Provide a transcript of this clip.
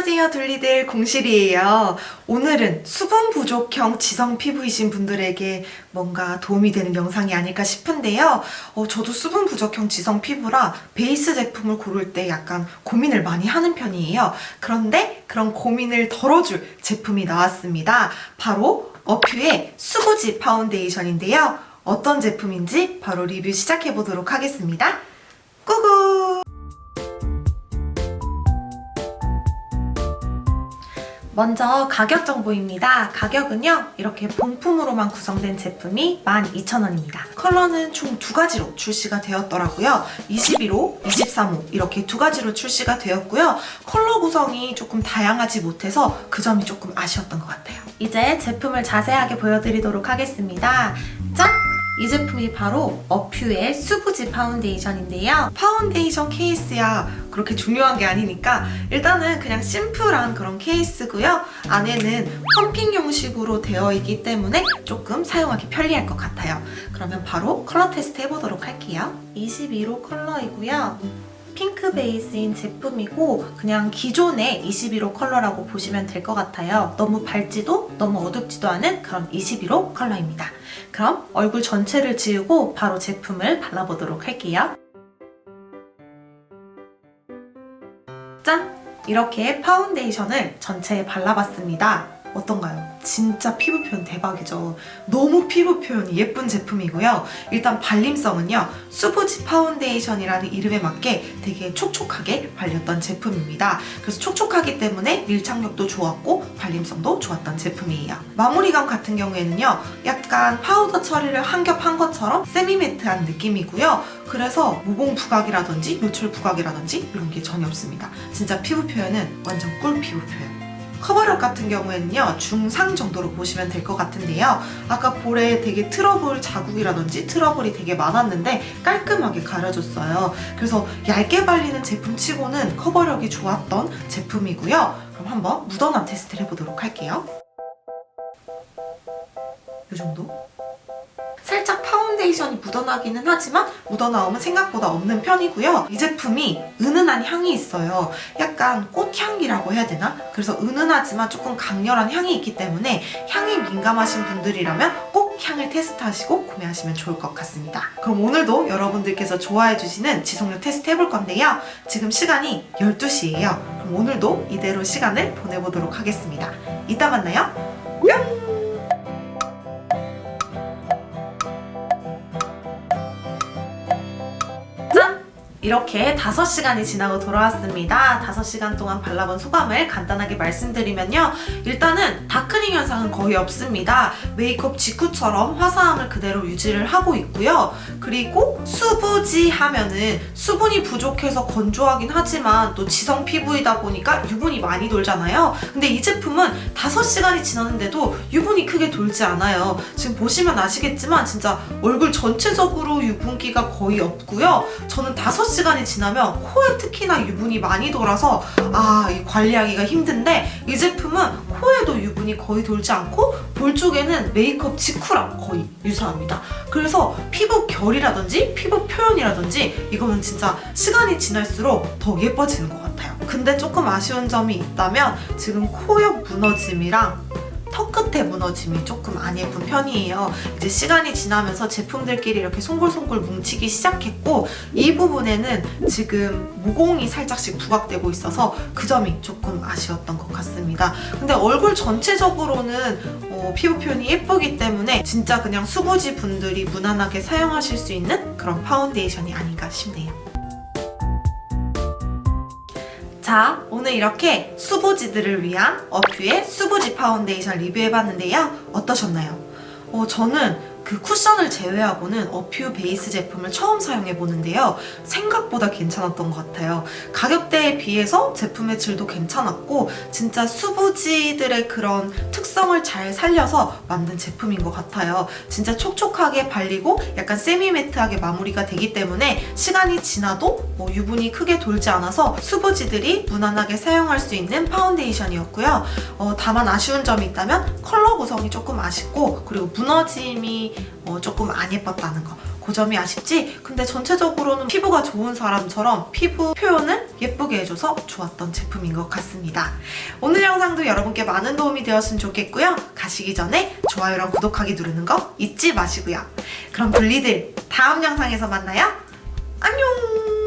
안녕하세요. 둘리들 공실이에요. 오늘은 수분 부족형 지성 피부이신 분들에게 뭔가 도움이 되는 영상이 아닐까 싶은데요. 어, 저도 수분 부족형 지성 피부라 베이스 제품을 고를 때 약간 고민을 많이 하는 편이에요. 그런데 그런 고민을 덜어줄 제품이 나왔습니다. 바로 어퓨의 수부지 파운데이션인데요. 어떤 제품인지 바로 리뷰 시작해 보도록 하겠습니다. 꾸구 먼저 가격 정보입니다. 가격은요, 이렇게 본품으로만 구성된 제품이 12,000원입니다. 컬러는 총 두 가지로 출시가 되었더라고요. 21호, 23호 이렇게 두 가지로 출시가 되었고요. 컬러 구성이 조금 다양하지 못해서 그 점이 조금 아쉬웠던 것 같아요. 이제 제품을 자세하게 보여드리도록 하겠습니다. 짠! 이 제품이 바로 어퓨의 수부지 파운데이션인데요. 파운데이션 케이스야 그렇게 중요한 게 아니니까 일단은 그냥 심플한 그런 케이스고요. 안에는 펌핑 형식으로 되어 있기 때문에 조금 사용하기 편리할 것 같아요. 그러면 바로 컬러 테스트 해보도록 할게요. 21호 컬러이고요. 핑크 베이스인 제품이고 그냥 기존의 21호 컬러라고 보시면 될 것 같아요. 너무 밝지도 너무 어둡지도 않은 그런 21호 컬러입니다. 그럼 얼굴 전체를 지우고 바로 제품을 발라보도록 할게요. 짠! 이렇게 파운데이션을 전체에 발라봤습니다. 어떤가요? 진짜 피부 표현 대박이죠. 너무 피부 표현이 예쁜 제품이고요. 일단 발림성은요. 수부지 파운데이션이라는 이름에 맞게 되게 촉촉하게 발렸던 제품입니다. 그래서 촉촉하기 때문에 밀착력도 좋았고 발림성도 좋았던 제품이에요. 마무리감 같은 경우에는요. 약간 파우더 처리를 한 겹 한 것처럼 세미매트한 느낌이고요. 그래서 모공 부각이라든지 요철 부각이라든지 이런 게 전혀 없습니다. 진짜 피부 표현은 완전 꿀 피부 표현. 커버력 같은 경우에는요 중상 정도로 보시면 될 것 같은데요. 아까 볼에 되게 트러블 자국이라든지 트러블이 되게 많았는데 깔끔하게 가려줬어요. 그래서 얇게 발리는 제품 치고는 커버력이 좋았던 제품이고요. 그럼 한번 묻어남 테스트를 해보도록 할게요. 이 정도? 살짝 파운데이션이 묻어나기는 하지만 묻어나오면 생각보다 없는 편이고요. 이 제품이 은은한 향이 있어요. 약간 꽃향기라고 해야 되나? 그래서 은은하지만 조금 강렬한 향이 있기 때문에 향이 민감하신 분들이라면 꼭 향을 테스트하시고 구매하시면 좋을 것 같습니다. 그럼 오늘도 여러분들께서 좋아해주시는 지속력 테스트 해볼 건데요. 지금 시간이 12시예요. 그럼 오늘도 이대로 시간을 보내보도록 하겠습니다. 이따 만나요. 이렇게 5시간이 지나고 돌아왔습니다. 5시간 동안 발라본 소감을 간단하게 말씀드리면요. 일단은 다크닝 현상은 거의 없습니다. 메이크업 직후처럼 화사함을 그대로 유지를 하고 있고요. 그리고 수부지 하면은 수분이 부족해서 건조하긴 하지만 또 지성 피부이다 보니까 유분이 많이 돌잖아요. 근데 이 제품은 5시간이 지났는데도 유분이 크게 돌지 않아요. 지금 보시면 아시겠지만 진짜 얼굴 전체적으로 유분기가 거의 없고요. 저는 5시간 이 지나면 코에 특히나 유분이 많이 돌아서 아, 이 관리하기가 힘든데 이 제품은 코에도 유분이 거의 돌지 않고 볼 쪽에는 메이크업 직후랑 거의 유사합니다. 그래서 피부 결이라든지 피부 표현이라든지 이거는 진짜 시간이 지날수록 더 예뻐지는 것 같아요. 근데 조금 아쉬운 점이 있다면 지금 코옆 무너짐이랑 턱 끝에 무너짐이 조금 안 예쁜 편이에요. 이제 시간이 지나면서 제품들끼리 이렇게 송골송골 뭉치기 시작했고 이 부분에는 지금 모공이 살짝씩 부각되고 있어서 그 점이 조금 아쉬웠던 것 같습니다. 근데 얼굴 전체적으로는 어, 피부 표현이 예쁘기 때문에 진짜 그냥 수부지 분들이 무난하게 사용하실 수 있는 그런 파운데이션이 아닌가 싶네요. 자, 오늘 이렇게 수부지들을 위한 어퓨의 수부 지 파운데이션 리뷰해봤는데요. 어떠셨나요? 어, 저는 그 쿠션을 제외하고는 어퓨 베이스 제품을 처음 사용해 보는데요. 생각보다 괜찮았던 것 같아요. 가격대에 비해서 제품의 질도 괜찮았고, 진짜 수부지들의 그런 특성을 잘 살려서 만든 제품인 것 같아요. 진짜 촉촉하게 발리고 약간 세미 매트하게 마무리가 되기 때문에 시간이 지나도 뭐 유분이 크게 돌지 않아서 수부지들이 무난하게 사용할 수 있는 파운데이션이었고요. 어, 다만 아쉬운 점이 있다면 컬러 구성이 조금 아쉽고 그리고 무너짐이 어, 조금 안 예뻤다는 거. 그그 점이 아쉽지? 근데 전체적으로는 피부가 좋은 사람처럼 피부 표현을 예쁘게 해줘서 좋았던 제품인 것 같습니다. 오늘 영상도 여러분께 많은 도움이 되었으면 좋겠고요. 가시기 전에 좋아요랑 구독하기 누르는 거 잊지 마시고요. 그럼 분리들 다음 영상에서 만나요. 안녕!